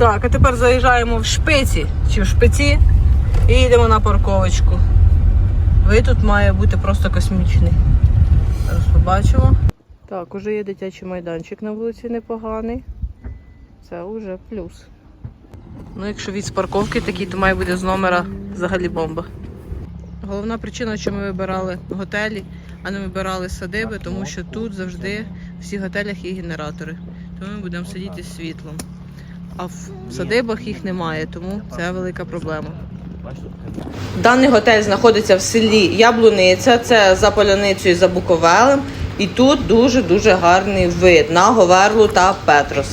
Так, а тепер заїжджаємо в шпиці чи в шпиці і йдемо на парковочку. Вид тут має бути просто космічний. Зараз побачимо. Так, уже є дитячий майданчик на вулиці непоганий. Це вже плюс. Ну, якщо від парковки такий, то має бути з номера взагалі бомба. Головна причина, чому ми вибирали готелі, а не вибирали садиби, тому що тут завжди в всіх готелях є генератори. Тому ми будемо сидіти з світлом. А в садибах їх немає, тому це велика проблема. Даний готель знаходиться в селі Яблуниця, це за поляницею за Буковелем. І тут дуже-дуже гарний вид на Говерлу та Петрос.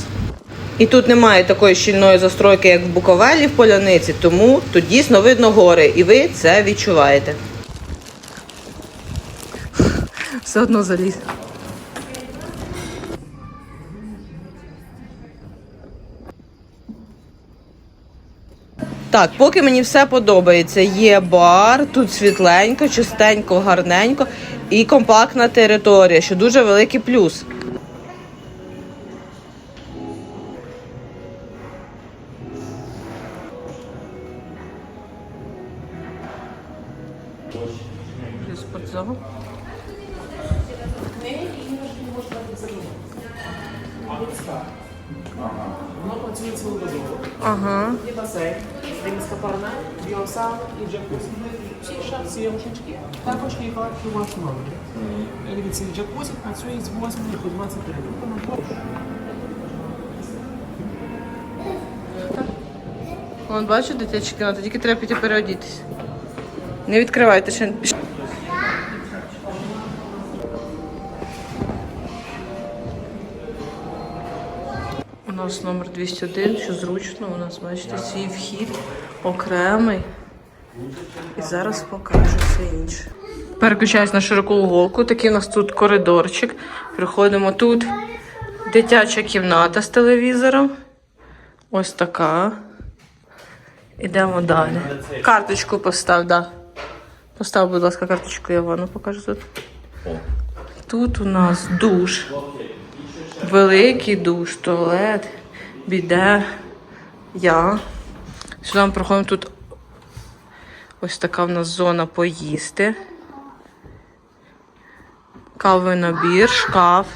І тут немає такої щільної застройки, як в Буковелі в поляниці, тому тут дійсно видно гори, і ви це відчуваєте. Все одно заліз. Так, поки мені все подобається. Є бар, тут світленько, чистенько, гарненько і компактна територія, що дуже великий плюс. Воно працює цілодобово. Ага. Є басейн, римська парна, біосал і джакузі. Всі шапці є рушнички. Також є вас номер. Дивіться, джакузі працює з 8 до 20 годин. Вон, бачу дитячі кімната, тільки треба піти переодітися. Не відкривайте ще. Нас номер 201, що зручно. У нас, бачите, свій вхід окремий. І зараз покажу все інше. Переключаюсь на широку уголку. Такий у нас тут коридорчик. Приходимо тут. Дитяча кімната з телевізором. Ось така. Ідемо далі. Карточку постав, да. Постав, будь ласка, карточку, я ванну покажу тут. Тут у нас душ. Великий душ, туалет, біде. Я. Сюди ми проходимо тут. Ось така в нас зона поїсти. Кавовий набір, шкаф.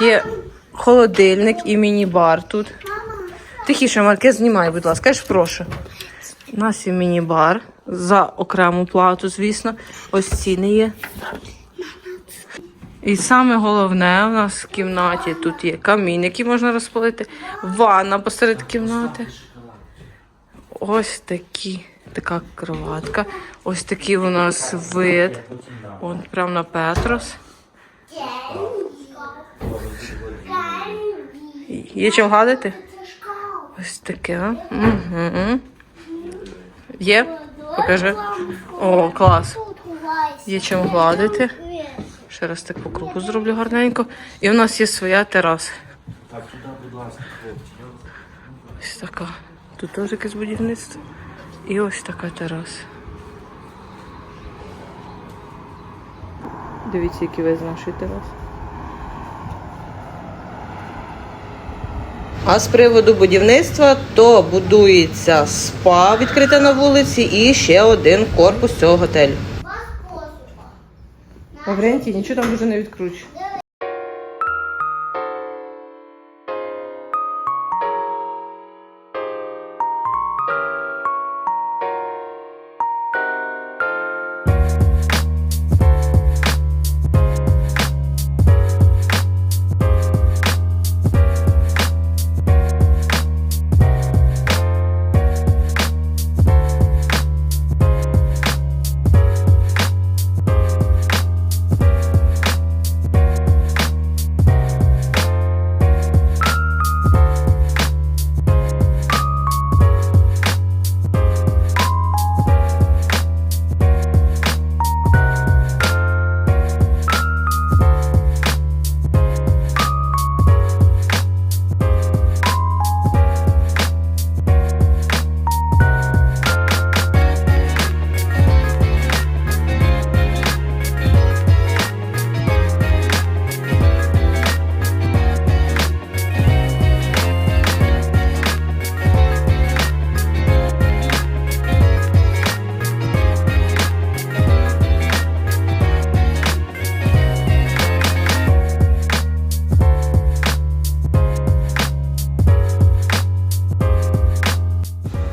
Є холодильник і міні-бар тут. Тихіше, Марке, знімай, будь ласка, я ж прошу. У нас є міні-бар за окрему плату, звісно. Ось ціни є. І саме головне у нас в кімнаті тут є камін, який можна розпалити, ванна посеред кімнати. Ось такі, така кроватка. Ось такий у нас вид. Вон прямо на Петрос. Є чим гладити? Ось таке. Угу. Є? Покажи. О, клас. Є чим гладити. Ще раз так по кругу зроблю гарненько. І у нас є своя тераса. Так, туди, будь ласка. Ось така. Тут теж якесь будівництво. І ось така тераса. Дивіться, який з нашої тераси. А з приводу будівництва, то будується спа відкрите на вулиці і ще один корпус цього готелю. Лаврентій, нічого там дуже не відкручу.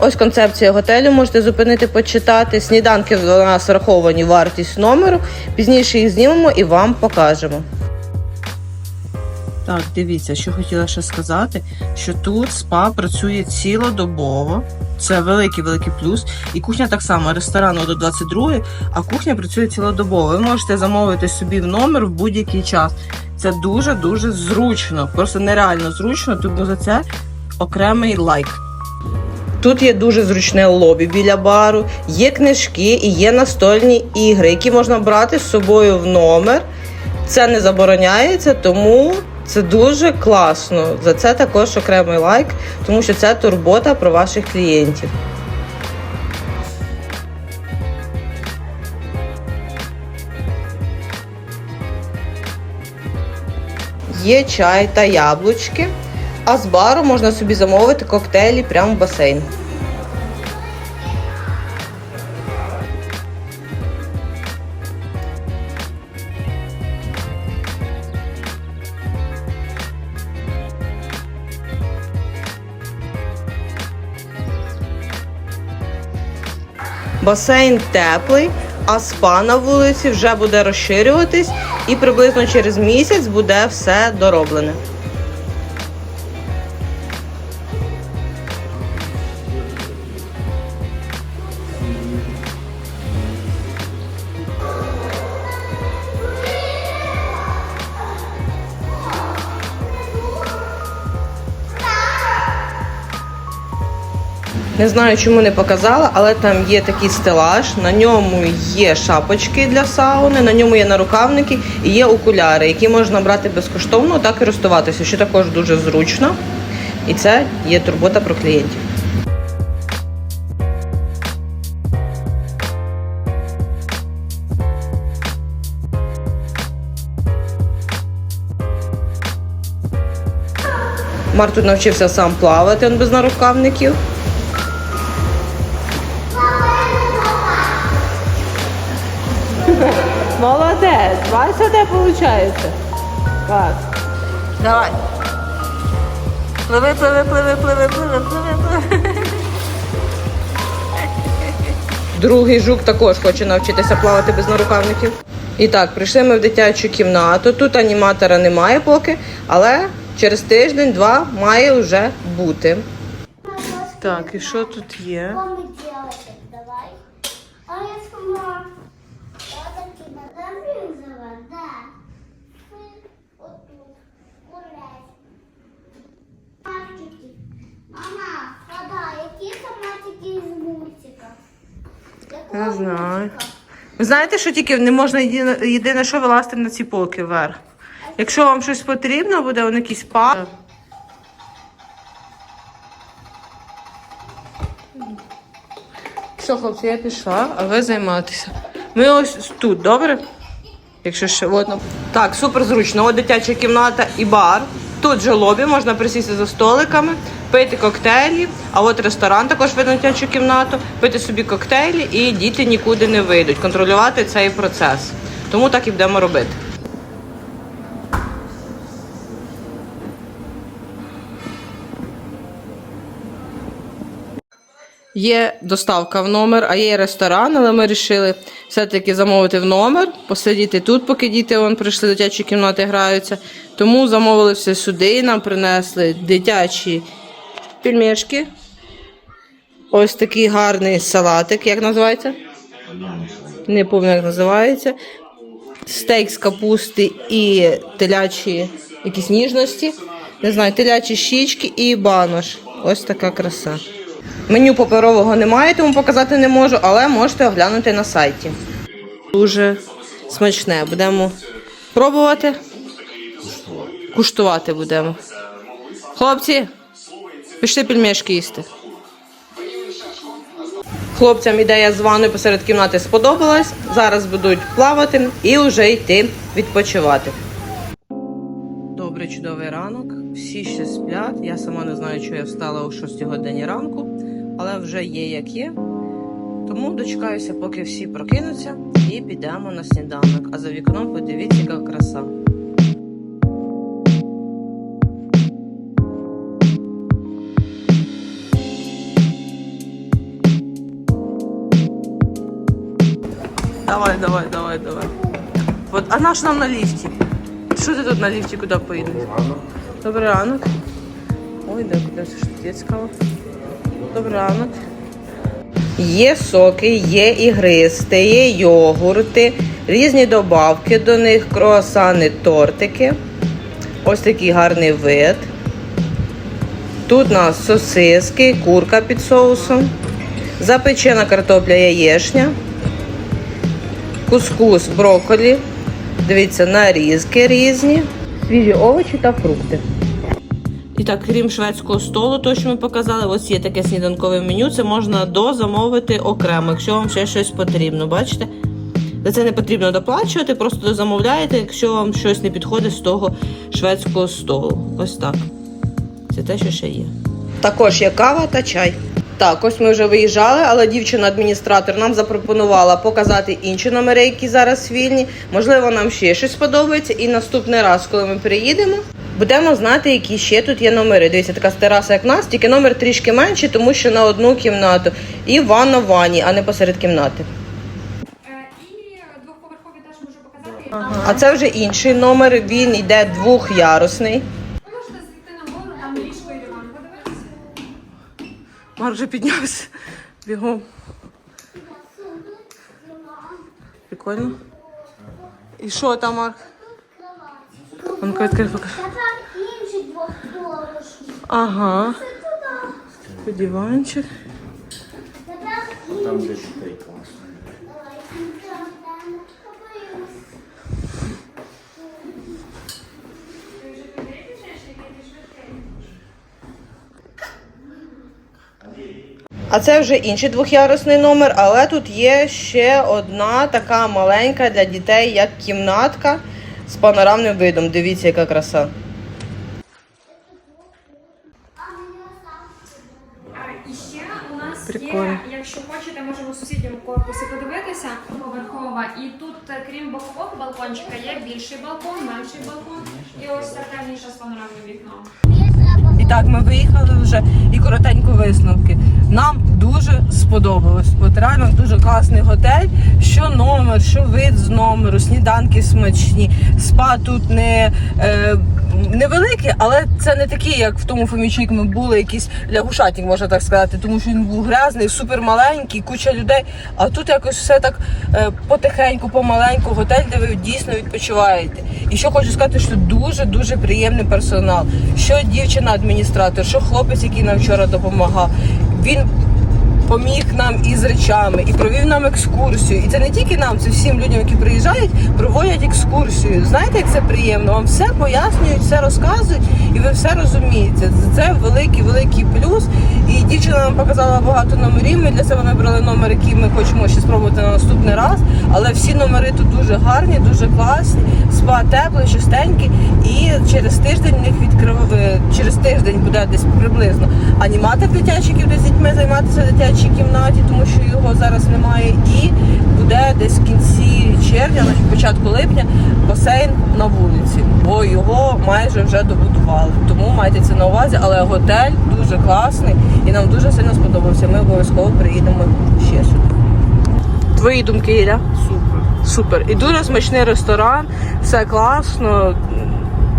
Ось концепція готелю. Можете зупинити, почитати. Сніданки в нас враховані вартість номеру. Пізніше їх знімемо і вам покажемо. Так, дивіться, що хотіла ще сказати, що тут спа працює цілодобово. Це великий великий плюс. І кухня так само, ресторан до 22, а кухня працює цілодобово. Ви можете замовити собі в номер в будь-який час. Це дуже дуже зручно, просто нереально зручно, тому за це окремий лайк. Тут є дуже зручне лобі біля бару, є книжки і є настольні ігри, які можна брати з собою в номер. Це не забороняється, тому це дуже класно. За це також окремий лайк, тому що це турбота про ваших клієнтів. Є чай та яблучки, а з бару можна собі замовити коктейлі прямо в басейн. Басейн теплий, а спа на вулиці вже буде розширюватись і приблизно через місяць буде все дороблене. Не знаю, чому не показала, але там є такий стелаж, на ньому є шапочки для сауни, на ньому є нарукавники і є окуляри, які можна брати безкоштовно, так і користуватися, що також дуже зручно. І це є турбота про клієнтів. Мар тут навчився сам плавати він без нарукавників. Молодець, бачиш, що тебе виходить? Так. Давай. Пливи, пливи, пливи, пливи, пливи, пливи, пливи. Другий жук також хоче навчитися плавати без нарукавників. І так, прийшли ми в дитячу кімнату. Тут аніматора немає поки, але через тиждень-два має вже бути. Так, і що тут є? Давай. А я сама. Я таки надорезала, да. Вы вот тут гулять. Мальчики. Мама, вода, які томатики із мультика? Не знаю. Ви знаєте, що тільки не можна єдине, єдине що вилазити на ці полки вверх. Якщо вам щось потрібно, буде он якийсь пак. Все, хлопці, я пішла, а ви займатися. Ми ось тут, добре? Якщо ще одно. Так, супер зручно. От дитяча кімната і бар. Тут же лобі, можна присісти за столиками, пити коктейлі. А от ресторан також видно дитячу кімнату, пити собі коктейлі і діти нікуди не вийдуть. Контролювати цей процес. Тому так і будемо робити. Є доставка в номер, а є ресторан, але ми вирішили все-таки замовити в номер, посидіти тут, поки діти вон прийшли, дитячі кімнати граються. Тому замовили все сюди, нам принесли дитячі пельмешки. Ось такий гарний салатик, як називається? Не пам'ятаю, як називається. Стейк з капусти і телячі якісь ніжності. Не знаю, телячі щічки і банош. Ось така краса. Меню паперового немає, тому показати не можу, але можете оглянути на сайті. Дуже смачне. Будемо пробувати. Куштувати будемо. Хлопці, пішли пельмешки їсти. Хлопцям ідея з ванною посеред кімнати сподобалась. Зараз будуть плавати і вже йти відпочивати. Добрий чудовий ранок. Всі ще сплять. Я сама не знаю, що я встала о 6 годині ранку, але вже є як є. Тому дочекаюся, поки всі прокинуться, і підемо на сніданок. А за вікном подивіться, яка краса. Давай, давай, давай, давай. От, а наш нам на ліфті. Що ти тут на ліфті куди поїдеш? Добрий ранок. Ой, де куди це ж тут цікаво. Добрий ранок. Є соки, є ігристи, є йогурти, різні добавки до них, круасани, тортики. Ось такий гарний вид. Тут у нас сосиски, курка під соусом, запечена картопля яєшня, кускус брокколі. Дивіться, нарізки різні, свіжі овочі та фрукти. І так, крім шведського столу, то що ми показали, ось є таке сніданкове меню. Це можна дозамовити окремо, якщо вам ще щось потрібно. Бачите? За це не потрібно доплачувати, просто дозамовляєте, якщо вам щось не підходить з того шведського столу. Ось так. Це те, що ще є. Також є кава та чай. Так, ось ми вже виїжджали, але дівчина-адміністратор нам запропонувала показати інші номери, які зараз вільні. Можливо, нам ще щось сподобається. І наступний раз, коли ми приїдемо, будемо знати, які ще тут є номери. Дивіться, така тераса, як нас, тільки номер трішки менший, тому що на одну кімнату. І ванна в ванні, а не посеред кімнати. Е, І двоповерхові теж можу показати. А це вже інший номер. Він йде двохярусний. Марк вже піднявся бігом. Прикольно. І що там, Марк? Он відкрив покажи. Тепер інший двохполошний. Ага. Туди. Диванчик. Тепер Там інший. де читай А це вже інший двохярусний номер, але тут є ще одна така маленька для дітей, як кімнатка з панорамним видом. Дивіться, яка краса. І ще у нас Прикольно. є, якщо хочете, можемо в сусідньому корпусі подивитися, поверхова. І тут, е, крім бокового балкончика, є більший балкон, менший балкон. І ось така ніша з панорамним вікном. І так, ми виїхали вже і коротенько висновки. Нам дуже сподобалось. От реально дуже класний готель. Що номер, що вид з номеру, сніданки смачні. Спа тут не. Е, Невеликий, але це не такий, як в тому Фомічі, ми були, якийсь лягушатник, можна так сказати, тому що він був грязний, супер маленький, куча людей. А тут якось все так е, потихеньку, помаленьку, готель, де ви дійсно відпочиваєте. І що хочу сказати, що дуже дуже приємний персонал. Що дівчина-адміністратор, що хлопець, який нам вчора допомагав. Він поміг нам із речами і провів нам екскурсію. І це не тільки нам, це всім людям, які приїжджають, проводять екскурсію. Знаєте, як це приємно? Вам все пояснюють, все розказують, і ви все розумієте. Це великий, великий плюс. І дівчина нам показала багато номерів. Ми для себе вибрали номер, який ми хочемо ще спробувати на наступний раз. Але всі номери тут дуже гарні, дуже класні. Спа теплий, чистенький. І через тиждень в них відкрив... е, через тиждень буде десь приблизно аніматор дитячий, який буде з дітьми займатися в дитячій кімнаті, тому що його зараз немає. І буде десь в кінці червня, на початку липня, басейн на вулиці, бо його майже вже добудували. Тому майте це на увазі, але готель дуже класний і нам дуже сильно сподобався. Ми обов'язково приїдемо ще сюди. Твої думки, Іля? Супер. Супер. І дуже смачний ресторан, все класно.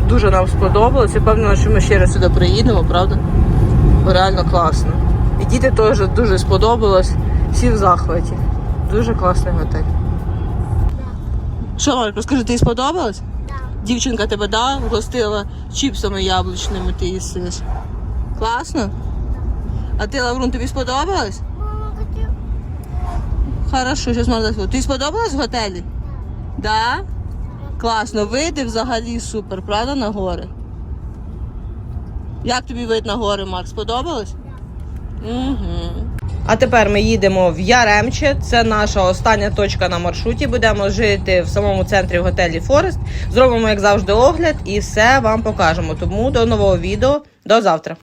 Дуже нам сподобалось. Я впевнена, що ми ще раз сюди приїдемо, правда? Реально класно. І діти теж дуже сподобалось. Всі в захваті. Дуже класний готель. Що, Марко, скажи, тобі сподобалось? Так. Дівчинка тебе да, гостила чіпсами яблучними, ти їсиш. Класно? А ти, Лаврун, тобі сподобалось? Хорошо, зараз можна сказати. Тобі сподобалось в готелі? Да? Класно, види взагалі супер, правда, на гори? Як тобі вид на гори, Марк? Сподобалось? А тепер ми їдемо в Яремче. Це наша остання точка на маршруті. Будемо жити в самому центрі в готелі Форест. Зробимо, як завжди, огляд і все вам покажемо. Тому до нового відео. До завтра.